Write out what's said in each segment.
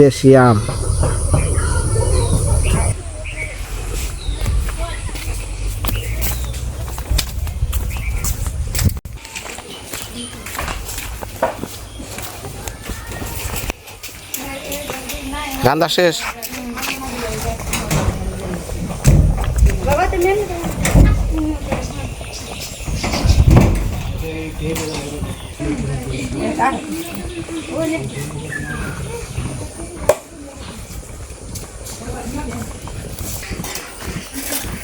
দেশি আম রান্না শেষ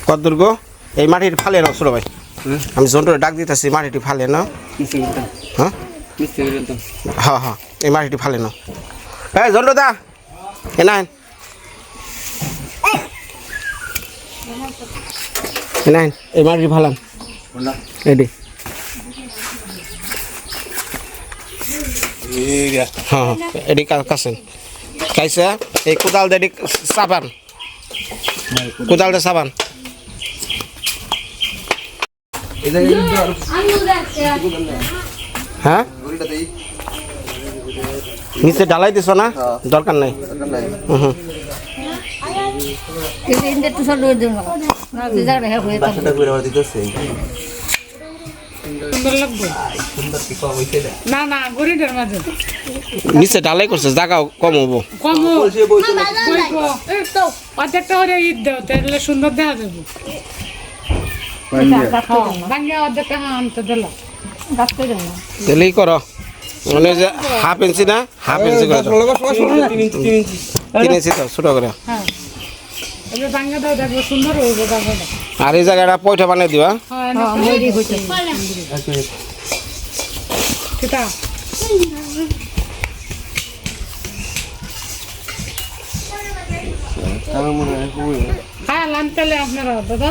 কত দুর্গ? এই মাটিটি ফালে নাও ছোট ভাই। আমি জন্টুরে ডাক দিতেছি মাটিটি ফালে নাও। হ্যাঁ? হ্যাঁ হ্যাঁ এই মাটিটি ফালে নাও। হ্যাঁ জন্টু দা এ এ নাইন এই মাটিটি ফালান। এডি হ্যাঁ হ্যাঁ এডি কাছেন। খাইছে এই কোদাল দিয়ে সাবান কোদাল। দিয়ে সাবান হ্যাঁ? নিচে ডালাই দিছ না? দরকার নাই। হুম হ্যাঁ হয়ে থাকবে। সুন্দর না না গরিবের নিচে ডালাই করছে জায়গা কম হব কম অর্ধেকটা ঈদ দেও তাহলে সুন্দর দেখা যাবে। তাহলেই করো মানে যে হাফ ইঞ্চি না হাফ ইঞ্চি করে দাও তিন ইঞ্চি দাও ছোটো করে হ্যাঁ আর এই জায়গাটা পয়সা বানিয়ে দিবা হ্যাঁ হ্যাঁ আপনারা দাদা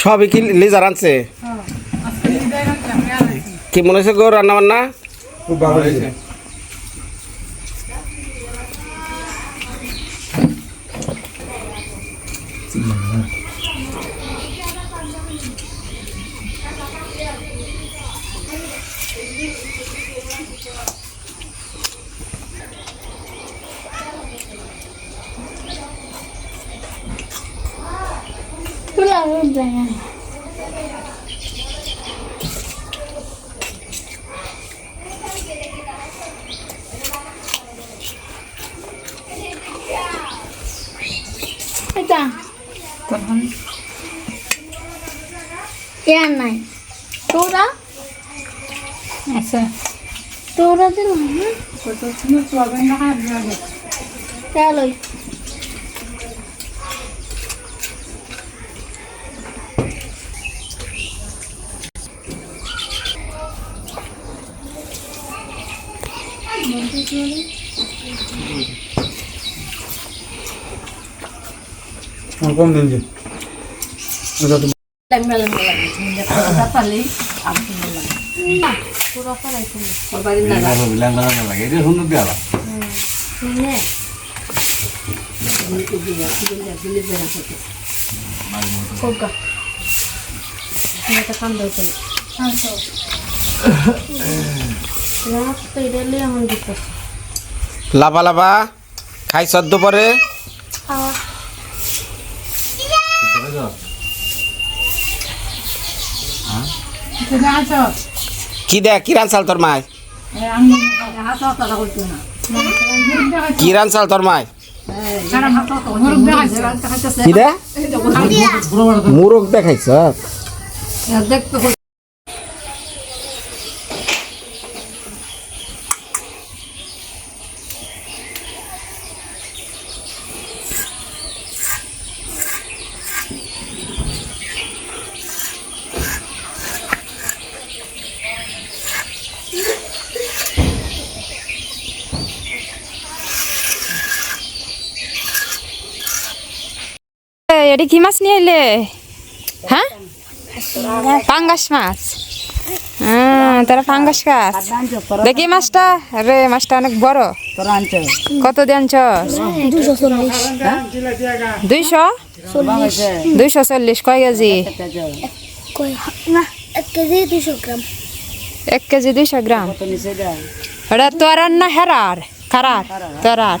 সবই কি লিজার আনছে? কি মনে হচ্ছে গো রান্না বান্না খুব ভালো হয়েছে এটা এর নাই তোরা আচ্ছা তোরা দিল চলো আমার কম দিন যে এটা তো মেলা মেলা মেলা পারলি আমি মেলা তোরা পারাইছি বাড়ি না শুনে কোকা এটা কাম দাও করে রাস্তা লাভা লাভা খাই সদ্য পরে কি দেখ কি রানসাল তোর মায় হাত হাতা করতো না কি রানসাল তোর কি দে মুরগ দেখাইছ এটা কি মাছ নিয়ে এলে? হ্যাঁ? পাঙ্গাস মাছ। তারা পাঙ্গাস গাছ। দেখি মাছটা। রে মাছটা অনেক বড়। কত চল্লিশ দুইশো? দুইশো চল্লিশ। কয় কেজি? এক কেজি দুইশো গ্রাম। ওটা তোরার না হেরার? কারার তোরার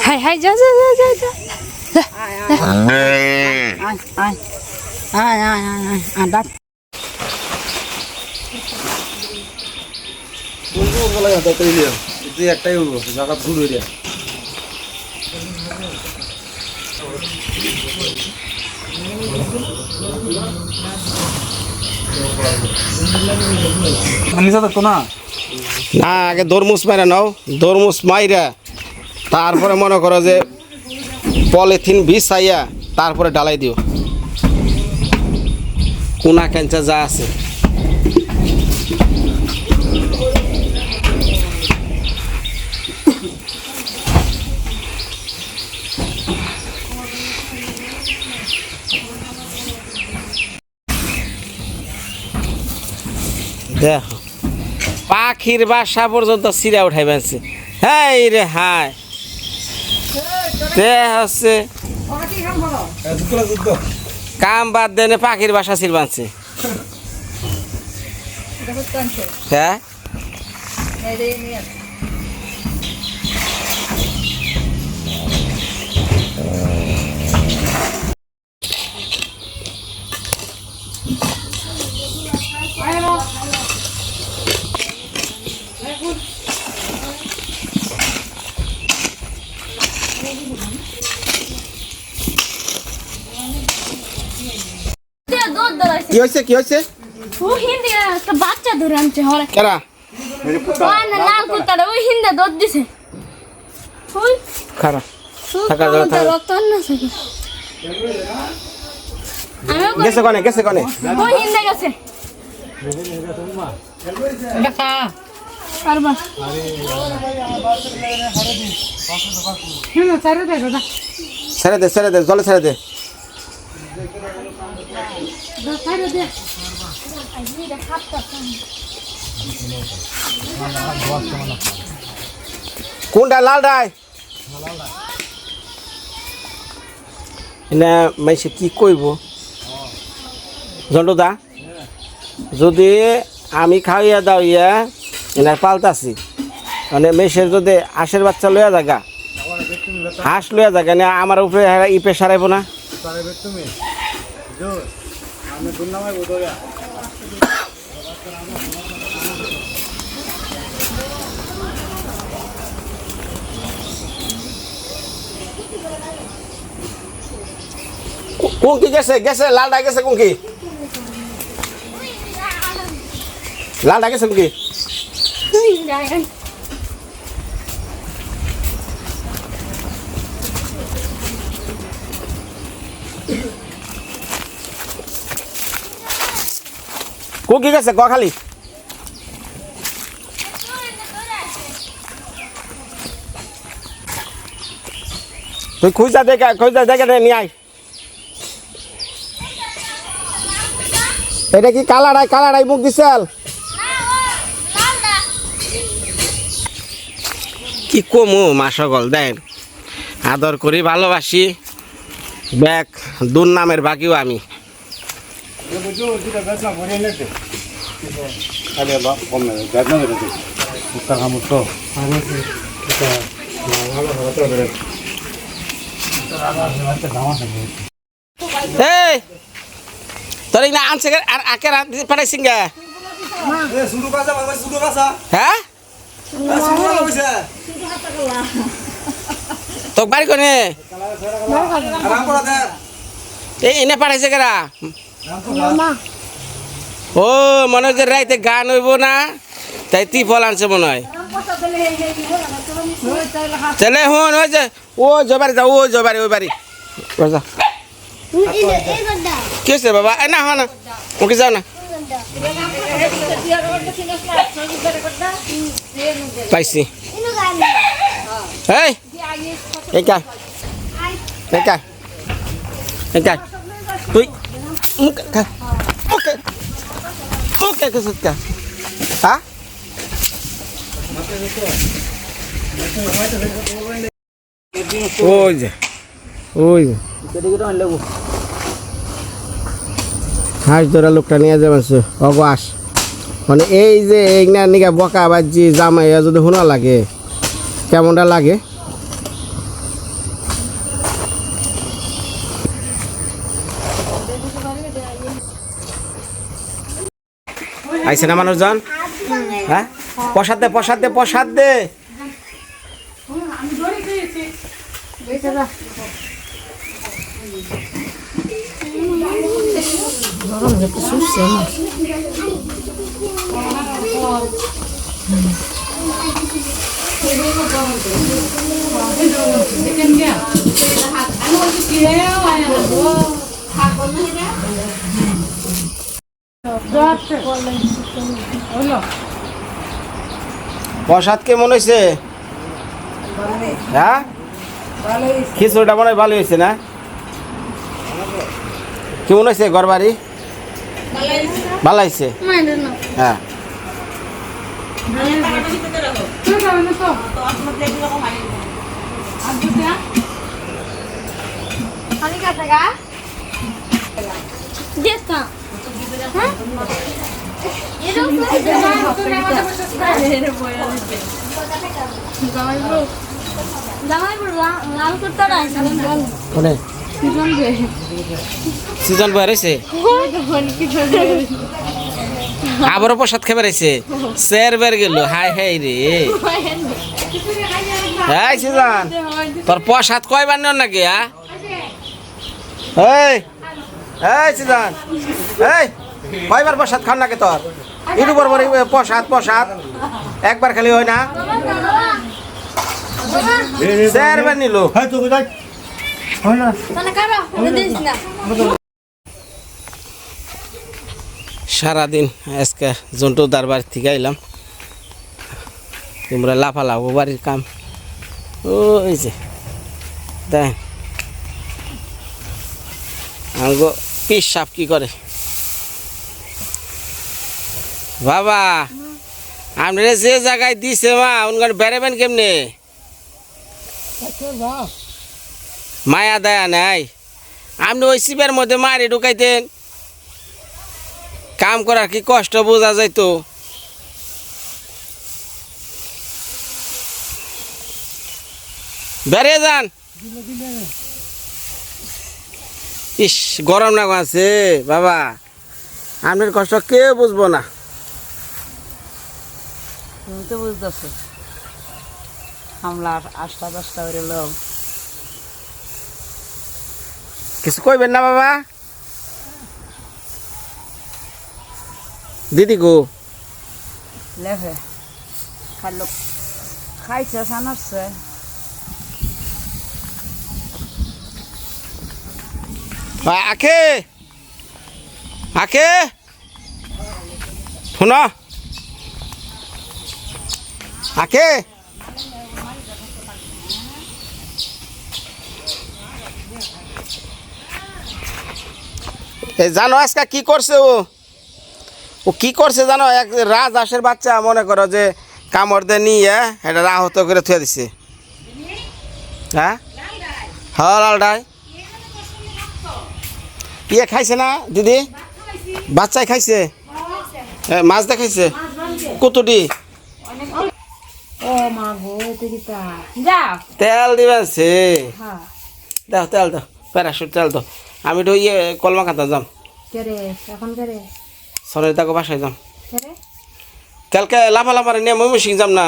হাই হাই যা যা যা যা যা একটাই উঠবো জায়গা ভুল যায় নিচা না, আগে দরমুজ মাইরা নাও। দরমুজ মাইরা তারপরে মনে করো যে পলিথিন বিছাইয়া তারপরে ডালাই দিও। কোনা ক্যান্সার যা আছে। দেখো। পাখির বাসা পর্যন্ত সিরা উঠাই পেয়েছে হ্যাঁ রে হায় হচ্ছে। কাম বাদ দেনে পাখির বাসা সির বানছে হ্যাঁ? কি হয়েছে কি হয়েছে ও হিন্দি একটা বাচ্চা ধরে আনছে হলে কেরা? লাল কুত্তাটা ওই হিন্দে দুধ দিছে। ওই খারাপ থাকা যাবে, থাকা। রক্ত না থাকে গেছে কনে গেছে কনে। ওই হিন্দে গেছে। পারবা। দেখো না ছেড়ে দে ছেড়ে দে জলে ছেড়ে দে। কোনটা লাল না মাইসে কি কইব? দা যদি আমি খাওয়াইয়া দাও ইয়া এনার পাল্টাছি মানে মেসের যদি হাঁসের বাচ্চা লইয়া জাগা হাঁস লইয়া জাগা না আমার উপরে ই প্রেশার আইব না? কুঙ্কি গেছে গেছে লালডা গেছে কুঙ্কি লালডা গেছে কুঙ্কি কো কি গেছে? ক খালি। তুই খুঁজা দেখা খুঁজা দেখা নিয়ে আয়। এটা কি কালার আয় কালার আয় মুখ দিছাল? কি কমু মাসকল দেন আদর করি, ভালোবাসি। ব্যাগ দুর্নামের বাকিও আমি। এই তোর না আনছে কে- আর আকে পাঠাইছিং গে শুরু কাজা বাবা শুরু কাজা হ্যাঁ শুরু কাজা হইছে তোক বাড়ি কোনে আরাম করা দে এই এনে পাঠাইছে কেরা ও, মনে হয় যে রাইতে গান হইব না, তাই ত্রিফল আনছে মনে হয়। তাহলে হুন, ওই যে, ও জবারি যা ও জবারি, ওই বাড়ি। ওই যা। কি হয়েছে বাবা? এ না হ না, ওকে যাও না। পাইছি। এই এই কা এই কা এই কা। তুই muka ka muka. Muka ha যে ওই হাঁস ধরা লোকটা নিয়ে যাবেন অবাস মানে এই যে এই নিকা বকা বাজি জামাইয়া যদি শোনা লাগে কেমনটা লাগে? আইছে না মানুষজন? হ্যাঁ? প্রসাদ দে প্রসাদ দে প্রসাদ দে। প্রসাদ কেমন হয়েছে হ্যাঁ? খিচুড়িটা মনে হয় ভালো হয়েছে না? কেমন হয়েছে ঘর বাড়ি? ভালো হয়েছে হ্যাঁ। যেতাম হ্যাঁ জামাই লাল করতে কোনে সিজন বয় রয়েছে আবারও প্রসাদ খেয়ে বেড়াইছে। চের বের গেল। হাই হাই রে। হ্যাঁ সিজন, তোর প্রসাদ নাকি হ্যাঁ? এই সিজন, এই। কয়বার প্রসাদ খান নাকি তোর? ইটু বড় বড় প্রসাদ প্রসাদ। একবার খালি হয় না? চেরবার নিল। যাই। সারাদিন আজকে জন্টু দরবার থেকে আইলাম। তোমরা লাফালাফো বাড়ির কাম। ওই যে দেখ। আমগো পিস সাপ কি করে? বাবা, আপনারা যে জায়গায় দিছে মা উনগান বেড়াবেন কেমনে? মায়া দয়া নাই। আপনি ওই শিবের মধ্যে মারি ঢুকাইতেন। কাম করার কি কষ্ট বোঝা যাইতো। বেড়ে যান। ইস, গরম না আছে বাবা। আপনার কষ্ট কেউ বুঝব না। তো বুঝতেছো। হামলা আটটা দশটা করে লোক। কিছু কইবেন না বাবা? দিদি গো। লেফে। খাইলো। খাইছে সানাচ্ছে। আখে! আখে! শুন। এ জানো আজকে কি করছে ও? ও কি করছে জানো? এক রাজ হাঁসের বাচ্চা মনে করো যে কামড় দিয়ে নিয়ে এটা আহত করে থুয়ে দিছে। হ্যাঁ? হ্যাঁ লালডাই ইয়ে খাইছে না দিদি? বাচ্চাই খাইছে? মাছ দেখাইছে? কতটি? তেল দিবেন সে। হ্যাঁ। দাও তেল দাও। প্যারাশুট তেল দাও। আমি একটু ইয়ে কলমা কাতা যাম। কে রে? এখন কে রে? সনের তাকে বাসায় যাম। কালকে লাফা লাফারে নিয়ে ময়মনসিং যাম না।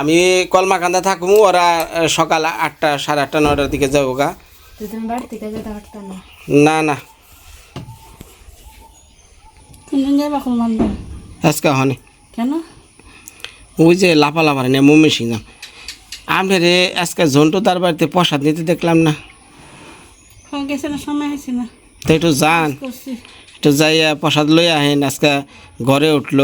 আমি কলমা কান্দা থাকব ওরা সকাল আটটা সাড়ে আটটা নটার দিকে যাব গা। না না। কোনদিন যাবা কোন আজকে হনি কেন? ওই যে লাফা লাফারে নিয়ে মুমি সিং। আপনি রে আজকে ঝন্টু তার বাড়িতে প্রসাদ নিতে দেখলাম না। গেছে না সময় হয়েছে না। তো একটু যান। একটু যাইয়া প্রসাদ লই আহেন আজকে ঘরে উঠল।